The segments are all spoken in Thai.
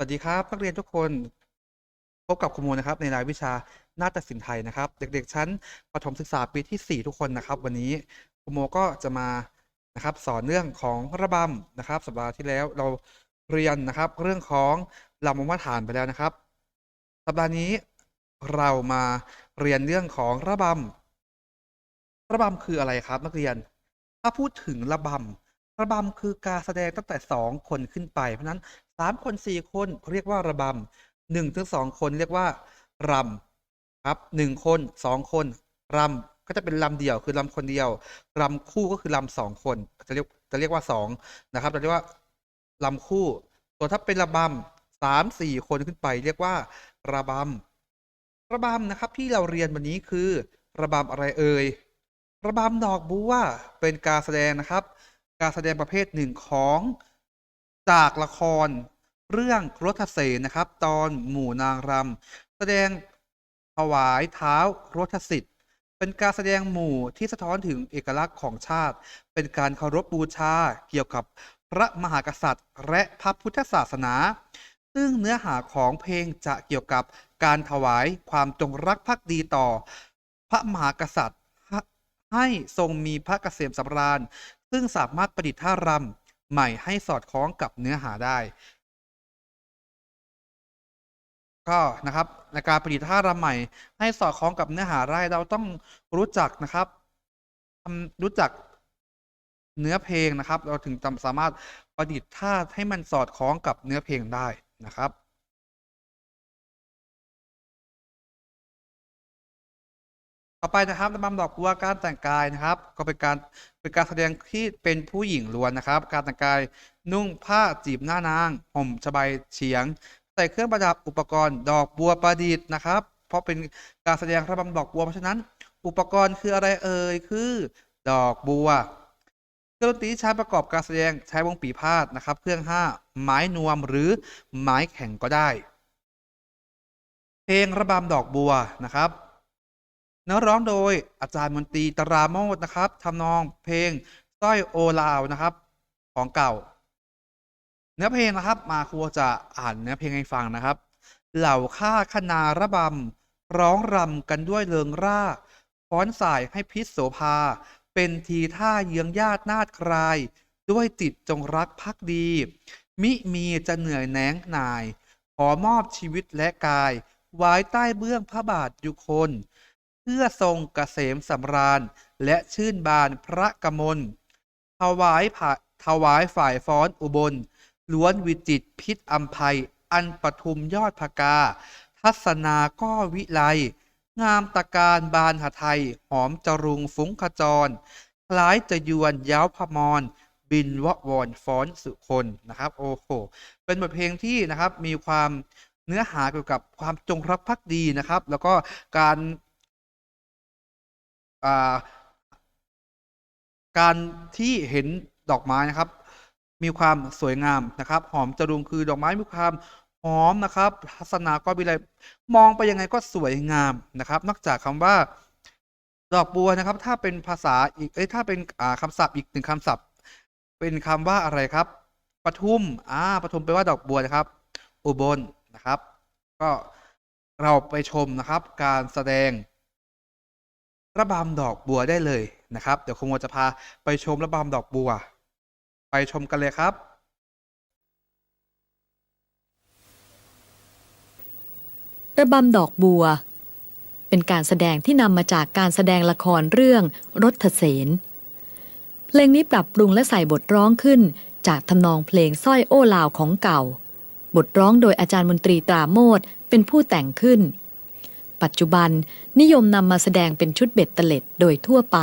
สวัสดีครับ นักเรียนทุกคนพบกับครูโมนะครับในรายวิชานาฏศิลป์ไทยนะครับ เด็กๆชั้นประถมศึกษาปีที่ 4 ทุกคนนะครับ วันนี้ครูโมก็จะมานะครับสอนเรื่องของระบำนะครับ สัปดาห์ที่แล้วเราเรียนนะครับเรื่องของลำวงมาฐานไปแล้วนะครับ สัปดาห์นี้เรามาเรียนเรื่องของระบำระบำคืออะไรครับ นักเรียน ถ้าพูดถึงระบำระบำคือการแสดงตั้งแต่สองคนขึ้นไป เพราะนั้น สามคนสี่คนเรียกว่าระบำหนึ่งถึงสองคนเรียกว่ารำครับหนึ่งคนสองคนรำก็จะเป็นลำเดี่ยวคือลำคนเดียวรำคู่ก็คือลำสองคนจะเรียกจะเรียกว่าสองนะครับจะเรียกว่าลำคู่ส่วนถ้าเป็นระบำสามสี่คนขึ้นไป เรียกว่าระบำระบำนะครับที่เราเรียนวันนี้คือระบำอะไรเอ่ยระบำดอกบัวเป็นการแสดงนะครับ การแสดงประเภทหนึ่งของ จากละครเรื่องรถเสนนะครับ ตอนหมู่นางรำแสดงถวายเท้ารถสิทธิ์ เป็นการแสดงหมู่ที่สะท้อนถึงเอกลักษณ์ของชาติ เป็นการเคารพบูชาเกี่ยวกับพระมหากษัตริย์ และพระพุทธศาสนา ซึ่งเนื้อหาของเพลงจะเกี่ยวกับการถวายความจงรักภักดีต่อ พระมหากษัตริย์ ให้ทรงมีพระเกษมสำราญ ซึ่งสามารถประดิษฐ์ท่ารำ ใหม่ให้สอดคล้องกับเนื้อหาได้ ก็นะครับในการประดิษฐ์ท่ารำใหม่ ให้สอดคล้องกับเนื้อหาได้เราต้องรู้จักนะครับรู้จักเนื้อเพลงนะครับ เราถึงจะสามารถประดิษฐ์ท่าให้มันสอดคล้องกับเนื้อเพลงได้นะครับ ต่อไปนะครับระบำดอกบัวการแต่งกายนะครับ ก็เป็นการเป็นการแสดงที่เป็นผู้หญิงล้วนนะครับ การแต่งกายนุ่งผ้าจีบหน้านางห่มสบายเฉียง ใส่เครื่องประดับอุปกรณ์ ดอกบัวประดิษฐ์นะครับ เพราะเป็นการแสดงระบำดอกบัวเพราะฉะนั้น อุปกรณ์คืออะไรเอ่ยคือ ดอกบัวเครื่องดนตรีใช้ประกอบการแสดงใช้วงปีพาดนะครับ เครื่องห้าไม้นวมหรือไม้แข็งก็ได้ เพลงระบำดอกบัวนะครับ เนื้อร้องโดยอาจารย์มนตรีตราโมดนะครับทำนองเพลงสร้อยโอลาวนะครับของเก่า เนื้อเพลงนะครับ มาครูจะอ่านเนื้อเพลงให้ฟังนะครับ เหล่าข้าคณาระบำร้องรำกันด้วยเริงร่าฟ้อนสายให้พิษโสภา เป็นทีท่าเยื้องญาตินาดคราย ด้วยจิตจงรักภักดี มิมีจะเหนื่อยแหนงนาย ขอมอบชีวิตและกาย ไว้ใต้เบื้องพระบาทยุคน พื่อทรงเกษมสำราญ และชื่นบานพระกมลถวายผาถวายฝ่ายฟ้อนอุบล ล้วนวิจิตพิษอัมภัย อันปทุมยอดพกา ทัศนาก็วิไล งามตะการบานหไทย หอมจรุงฟุ้งขจร คล้ายจะยวนย้าพมร บินวะวอนฟ้อนสุคนนะครับ โอ้โห เป็นบทเพลงที่นะครับมีความเนื้อหาเกี่ยวกับความจงรักภักดีนะครับ แล้วก็การ การที่เห็นดอกไม้นะครับ มีความสวยงามนะครับ หอมจรุงคือดอกไม้มีความหอมนะครับทัศนาก็มีอะไรมองไปยังไงก็สวยงามนะครับ นอกจากคำว่า ดอกบัวนะครับ ถ้าเป็นภาษาอีกเอ้ยถ้าเป็นอ่าคำศัพท์อีกหนึ่งคำศัพท์ เป็นคำว่าอะไรครับปทุมอ่าปทุมแปลว่าดอกบัวนะครับ อุบลนะครับ ก็เราไปชมนะครับ การแสดง ระบำดอกบัวได้เลยนะครับ เดี๋ยวครูโมจะพาไปชมระบำดอกบัว ไปชมกันเลยครับระบำดอกบัว เป็นการแสดงที่นำมาจากการแสดงละครเรื่องรถเสนเพลงนี้ปรับปรุงและใส่บทร้องขึ้น จากทำนองเพลงสร้อยโอ้ลาวของเก่า บทร้องโดยอาจารย์มนตรีตราโมดเป็นผู้แต่งขึ้น ปัจจุบันนิยมนำมาแสดงเป็นชุดเบ็ดเตล็ดโดยทั่วไป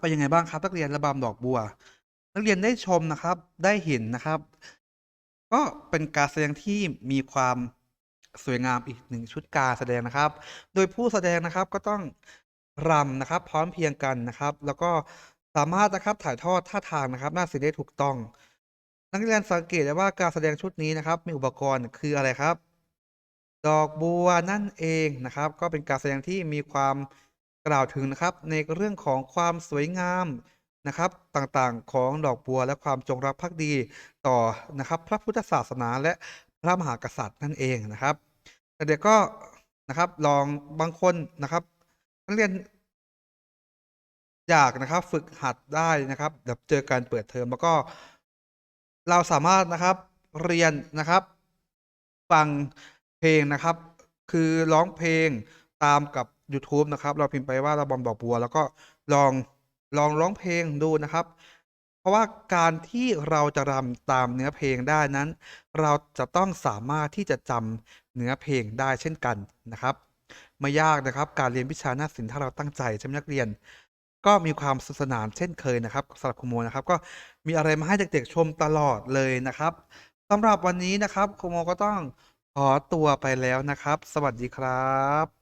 อ้าวเป็นยังไงบ้างครับ นักเรียนระบำดอกบัว นักเรียนได้ชมนะครับ ได้เห็นนะครับ ก็เป็นการแสดงที่มีความสวยงามอีกหนึ่งชุดการแสดงนะครับ โดยผู้แสดงนะครับก็ต้องรำนะครับ พร้อมเพียงกันนะครับ แล้วก็สามารถนะครับถ่ายทอดท่าทางนะครับหน้าศิลป์ได้ถูกต้อง นักเรียนสังเกตได้ว่าการแสดงชุดนี้นะครับ มีอุปกรณ์คืออะไรครับ ดอกบัวนั่นเองนะครับ ก็เป็นการแสดงที่มีความ กล่าวถึงนะครับในเรื่องของความสวยงามนะครับต่างๆของดอกบัวและความจงรักภักดีต่อนะครับพระพุทธศาสนาและพระมหากษัตริย์นั่นเองนะครับแต่เด็กก็นะครับลองบางคนนะครับนักเรียนอยากนะครับฝึกหัดได้นะครับแบบเจอการเปิดเทอมแล้วก็ เราสามารถนะครับเรียนนะครับฟังเพลงนะครับ คือร้องเพลงตามกับ YouTube นะครับ เราพิมพ์ไปว่าระบำดอกบัว แล้วก็ลองลองร้องเพลงดูนะครับ เพราะว่าการที่เราจะรำตามเนื้อเพลงได้นั้น เราจะต้องสามารถที่จะจำเนื้อเพลงได้เช่นกันนะครับ ไม่ยากนะครับ การเรียนวิชาหน้าศิลป์ถ้าเราตั้งใจใช่ไหมนักเรียน ก็มีความสนุกสนานเช่นเคยนะครับสำหรับครูโมนะครับ ก็มีอะไรมาให้เด็กๆชมตลอดเลยนะครับสำหรับวันนี้นะครับครูโมก็ต้องขอตัวไปแล้วนะครับ สวัสดีครับ